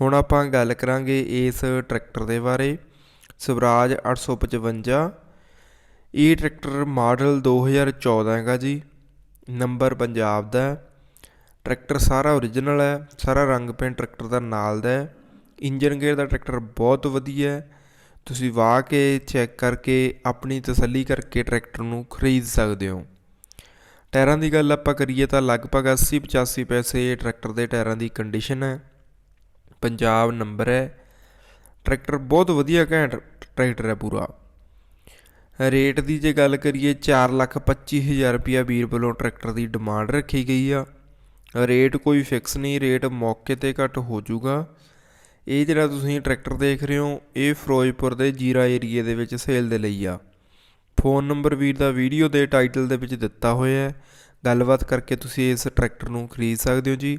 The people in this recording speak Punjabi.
ਹੁਣ ਆਪਾਂ ਗੱਲ ਕਰਾਂਗੇ ਇਸ ਟਰੈਕਟਰ ਦੇ ਬਾਰੇ। ਸਵਰਾਜ 855 ਇਹ ਟਰੈਕਟਰ ਮਾਡਲ 2014 ਹੈਗਾ ਜੀ। ਨੰਬਰ ਪੰਜਾਬ ਦਾ ਟਰੈਕਟਰ ਸਾਰਾ ਓਰੀਜਨਲ ਹੈ, ਸਾਰਾ ਰੰਗ ਪੇਂਟ ਟਰੈਕਟਰ ਦਾ ਨਾਲ ਦਾ ਹੈ। ਇੰਜਨ ਗੇਅਰ ਦਾ ਟਰੈਕਟਰ ਬਹੁਤ ਵਧੀਆ ਹੈ। ਤੁਸੀਂ ਵਾਹ ਕੇ ਚੈੱਕ ਕਰਕੇ ਆਪਣੀ ਤਸੱਲੀ ਕਰਕੇ ਟਰੈਕਟਰ ਨੂੰ ਖਰੀਦ ਸਕਦੇ ਹੋ। ਟਾਇਰਾਂ ਦੀ ਗੱਲ ਆਪਾਂ ਕਰੀਏ ਤਾਂ ਲਗਭਗ 80 85 ਪੈਸੇ ਟਰੈਕਟਰ ਦੇ ਟਾਇਰਾਂ ਦੀ ਕੰਡੀਸ਼ਨ ਹੈ। ਪੰਜਾਬ ਨੰਬਰ ਹੈ। ਟਰੈਕਟਰ ਬਹੁਤ ਵਧੀਆ ਘੈਂਟ ਟਰੈਕਟਰ ਹੈ ਪੂਰਾ। ਰੇਟ ਦੀ ਜੇ ਗੱਲ ਕਰੀਏ 425000 ਰੁਪਿਆ ਵੀਰ ਵੱਲੋਂ ਟਰੈਕਟਰ ਦੀ ਡਿਮਾਂਡ ਰੱਖੀ ਗਈ ਆ। ਰੇਟ ਕੋਈ ਫਿਕਸ ਨਹੀਂ, ਰੇਟ ਮੌਕੇ ਤੇ ਘੱਟ ਹੋ ਜਾਊਗਾ। ਇਹ ਜਿਹੜਾ ਤੁਸੀਂ ਟਰੈਕਟਰ ਦੇਖ ਰਹੇ ਹੋ, ਇਹ ਫਿਰੋਜ਼ਪੁਰ ਦੇ ਜੀਰਾ ਏਰੀਏ ਦੇ ਵਿੱਚ ਸੇਲ ਦੇ ਲਈ ਆ। ਫੋਨ ਨੰਬਰ ਵੀਰ ਦਾ ਵੀਡੀਓ ਦੇ ਟਾਈਟਲ ਦੇ ਵਿੱਚ ਦਿੱਤਾ ਹੋਇਆ ਹੈ। ਗੱਲਬਾਤ ਕਰਕੇ ਤੁਸੀਂ ਇਸ ਟਰੈਕਟਰ ਨੂੰ ਖਰੀਦ ਸਕਦੇ ਹੋ ਜੀ।